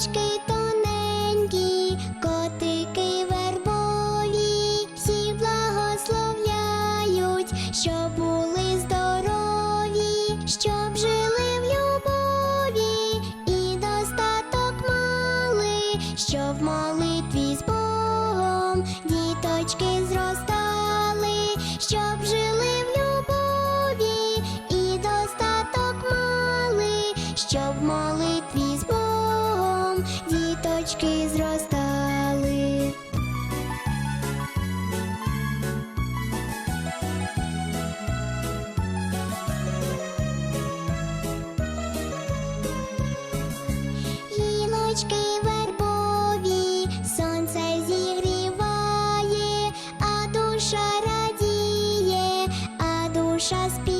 Ручки тоненькі, котики вербові, всі благословляють, щоб були здорові, щоб жили в любові і достаток мали, щоб в молитві з Богом діточки зростали, щоб жили в любові і достаток мали, щоб в молитві. листом діточки зростали. Гілочки вербові, сонце а душа радіє, а душа співає.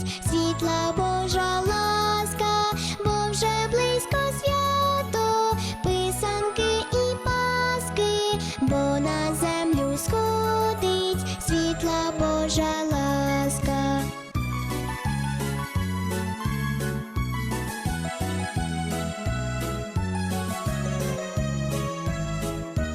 світла Божа ласка, бо вже близько свято, писанки і паски, бо на землі